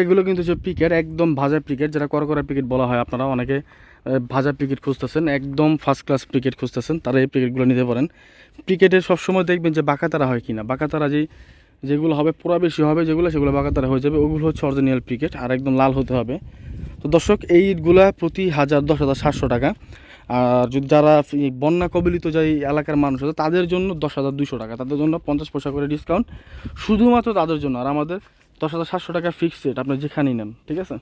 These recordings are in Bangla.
এগুলো কিন্তু যে পিকেট একদম ভাজা পিকেট যেটা করকরা পিকেট বলা হয়। আপনারা অনেকে ভাজা পিকেট খুঁজতেছেন, একদম ফার্স্ট ক্লাস পিকেট খুঁজতেছেন, তারা এই পিকেটগুলো নিতে পারেন। পিকেটের সবসময় দেখবেন যে বাঁকাতারা হয় কিনা। বাঁকাতারা যেই, যেগুলো হবে, পুরা বেশি হবে, যেগুলো, সেগুলো বাঁকাতারা হয়ে যাবে। ওগুলো হচ্ছে অরিজিনাল পিকেট আর একদম লাল হতে হবে। তো দর্শক এই ইটগুলা প্রতি হাজার, দশ হাজার, সাতশো টাকা। আর যদি যারা বন্যা কবলিত যে এলাকার মানুষ আছে, তাদের জন্য দশ হাজার দুশো টাকা। তাদের জন্য পঞ্চাশ পয়সা করে ডিসকাউন্ট শুধুমাত্র তাদের জন্য। আর আমাদের দশ হাজার সাতশো টাকা ফিক্সড রেট আপনি যেখানেই নেন, ঠিক আছে?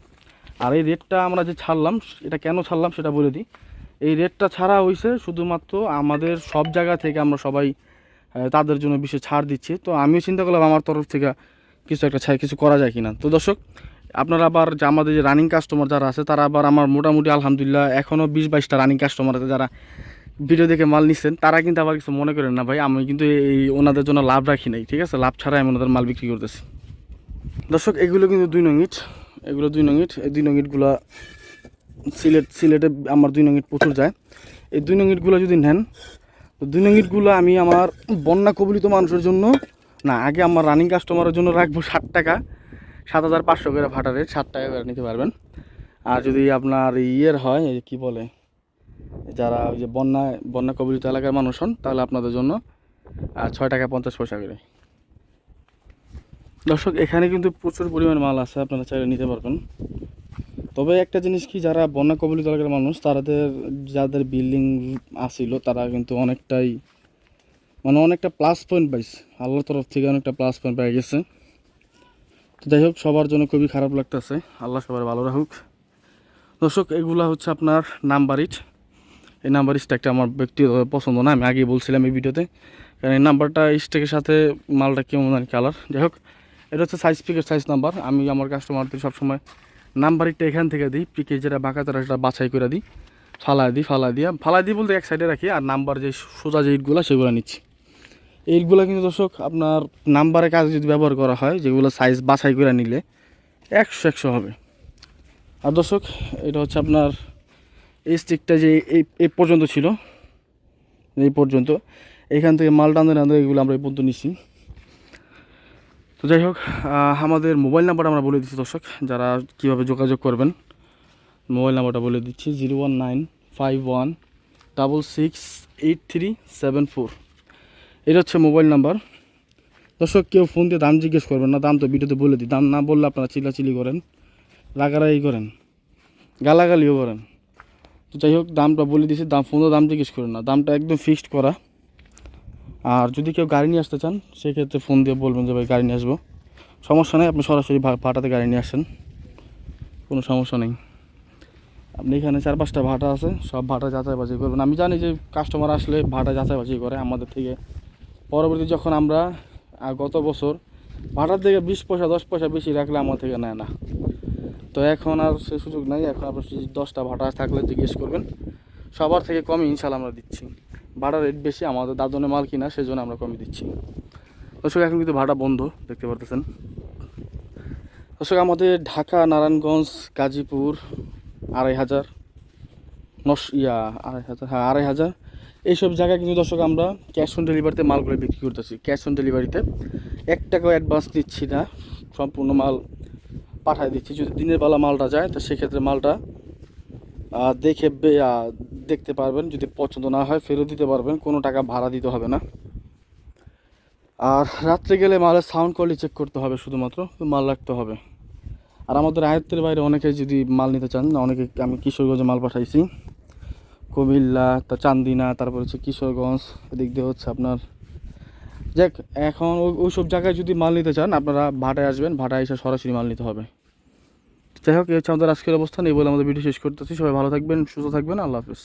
আর এই রেটটা আমরা যে ছাড়লাম, এটা কেন ছাড়লাম সেটা বলে দিই। এই রেটটা ছাড়া হয়েছে শুধুমাত্র আমাদের সব জায়গা থেকে আমরা সবাই তাদের জন্য বিশেষ ছাড় দিচ্ছি। তো আমিও চিন্তা করলাম আমার তরফ থেকে কিছু একটা ছাড়, কিছু করা যায় কিনা। তো দর্শক, আপনারা আবার যে আমাদের যে রানিং কাস্টমার যারা আছে, তারা আবার আমার মোটামুটি আলহামদুলিল্লাহ এখনও বিশ বাইশটা রানিং কাস্টমার আছে যারা ভিডিও দেখে মাল নিচ্ছেন। তারা কিন্তু আবার কিছু মনে করেন না ভাই, আমি কিন্তু এই ওনাদের জন্য লাভ রাখি নাই, ঠিক আছে? লাভ ছাড়া আমি ওনাদের মাল বিক্রি করতেছি। দর্শক, এগুলো কিন্তু দুই নং ইট। এগুলো দুই নং ইট। এই দুই নং ইটগুলো সিলেট, সিলেটে আমার দুই নং ইট প্রচুর যায়। এই দুই নং ইটগুলো যদি নেন, তো দুই নং ইটগুলো আমি আমার বন্যা কবলিত মানুষের জন্য, না, আগে আমার রানিং কাস্টমারের জন্য রাখব ষাট টাকা। সাত হাজার পাঁচশো করে ভাটা রেট ষাট টাকা করে নিতে পারবেন। আর যদি আপনার ইয়ের হয়, এই কি বলে, যারা ওই যে বন্যা বন্যা কবলিত এলাকার মানুষ হন, তাহলে আপনাদের জন্য ছয় টাকা পঞ্চাশ পয়সা করে। দর্শক, এখানে কিন্তু প্রচুর পরিমাণ মাল আছে, আপনারা চাইলে নিতে পারবেন। তবে একটা জিনিস কি, যারা বন্যা কবলিত এলাকার মানুষ তাদের যাদের বিল্ডিং আসিল তারা কিন্তু অনেকটাই মানে অনেকটা প্লাস পয়েন্ট পাইছে। আল্লাহর তরফ থেকে অনেকটা প্লাস পয়েন্ট পেয়ে গেছে। তো যাই হোক, সবার জন্য খুবই খারাপ লাগতেছে। আল্লাহ সবার ভালো রাখুক। দর্শক, এগুলা হচ্ছে আপনার নাম্বার ইট এই নাম্বার স্ট্যাকটা আমার ব্যক্তিগত পছন্দ না, আমি আগেই বলছিলাম এই ভিডিওতে কারণ এই নাম্বারটা স্ট্যাকের সাথে মালটা কেমন জানি কালার যাই হোক এটা হচ্ছে সাইজ পিকের সাইজ নাম্বার আমি আমার কাস্টমারদের সবসময় নাম্বার ইটটা এখান থেকে দিই পিকে যেটা বাঁকা তারা সেটা বাছাই করে দিই। ফালা দিই ফালা দিয়া ফালা দিই বলতে এক সাইডে রাখি আর নাম্বার যে সোজা যে ইটগুলো সেগুলো নিচ্ছি। ইটগুলো কিন্তু দর্শক, আপনার নাম্বারের কাজে যদি ব্যবহার করা হয়, যেগুলো সাইজ বাছাই করে নিলে একশো একশো হবে। আর দর্শক, এটা হচ্ছে আপনার এই স্টিকটা যে এই এই পর্যন্ত ছিল, এই পর্যন্ত। এখান থেকে মাল টানতে টানতে এগুলো আমরা এই পর্যন্ত নিচ্ছি। তো যাই হোক আমাদের মোবাইল নাম্বার আমরা বলে দিচ্ছি দর্শক, যারা কীভাবে যোগাযোগ করবেন, মোবাইল নাম্বারটা বলে দিচ্ছি, zero one nine five one double six eight three seven four. এটা হচ্ছে মোবাইল নাম্বার। দর্শক, কেউ ফোন দিয়ে দাম জিজ্ঞেস করবেন না, দাম তো ভিডিওতে বলে দিই। দাম না বললে আপনারা চিল্লাচিল্লি করেন রাগারাগি করেন, গালাগালিও করেন। তো যাই হোক, দামটা বলে দিয়েছি, দাম ফোনও দাম জিজ্ঞেস করেন না, দামটা একদম ফিক্সড করা। আর যদি কেউ গাড়ি নিয়ে আসতে চান, সেক্ষেত্রে ফোন দিয়ে বলবেন যে, ভাই, গাড়ি নিয়ে আসব। সমস্যা নেই, আপনি সরাসরি ভাটাতে গাড়ি নিয়ে আসেন। কোনো সমস্যা নেই। আপনি এখানে চার পাঁচটা ভাটা আছে, সব ভাটা যাচাই বাছাই করবেন। আমি জানি যে কাস্টমার আসলে ভাটা যাচাই বাছাই করে আমাদের থেকে। পরবর্তী যখন আমরা গত বছর ভাটার থেকে বিশ পয়সা, দশ পয়সা বেশি রাখলে আমার থেকে নেয় না। তো এখন আর সে সুযোগ নাই, এখন আপনার দশটা ভাটা থাকলে জিজ্ঞেস করবেন। সবার থেকে কমই ইনশাল্লাহ আমরা দিচ্ছি। ভাড়ার রেট বেশি, আমাদের দাদনে মাল কিনা সেই জন্য আমরা কমই দিচ্ছি। দর্শক, এখন কিন্তু ভাড়া বন্ধ, দেখতে পারতেছেন। দর্শক, আমাদের ঢাকা, নারায়ণগঞ্জ, গাজীপুর, আড়াই হাজার, নশ, ইয়া, আড়াই হাজার হ্যাঁ আড়াই হাজার। এইসব জায়গায় কিন্তু দর্শক, আমরা ক্যাশ অন ডেলিভারিতে মালগুলো বিক্রি করতেছি। ক্যাশ অন ডেলিভারিতে এক টাকাও অ্যাডভান্স দিচ্ছি না, সম্পূর্ণ মাল পাঠাই দিচ্ছি। যদি দিনের বেলা মালটা যায়, তো সেক্ষেত্রে মালটা দেখে দেখতে পারবেন, যদি পছন্দ না হয় ফেরত দিতে পারবেন, কোনো টাকা ভাড়া দিতে হবে না। আর রাত্রে গেলে মালের সাউন্ড কোয়ালিটি চেক করতে হবে শুধুমাত্র মাল রাখতে হবে। আর আমাদের আয়ত্তের বাইরে অনেকে যদি মাল নিতে চান, অনেকে আমি কিশোরগঞ্জে মাল পাঠাইছি। কুমিল্লা, তা চান্দিনা, তারপর হচ্ছে কিশোরগঞ্জ, এদিক দিয়ে হচ্ছে আপনার, যাক, এখন ওই সব জায়গায় যদি মাল নিতে চান, আপনারা ভাটায় আসবেন, ভাটায় এসে সরাসরি মাল নিতে হবে। যাই হোক, এই হচ্ছে আমাদের আজকের অবস্থান, এই বলে আমাদের ভিডিও শেষ করতেছি। সবাই ভালো থাকবেন, সুস্থ থাকবেন, আল্লাহ হাফিজ।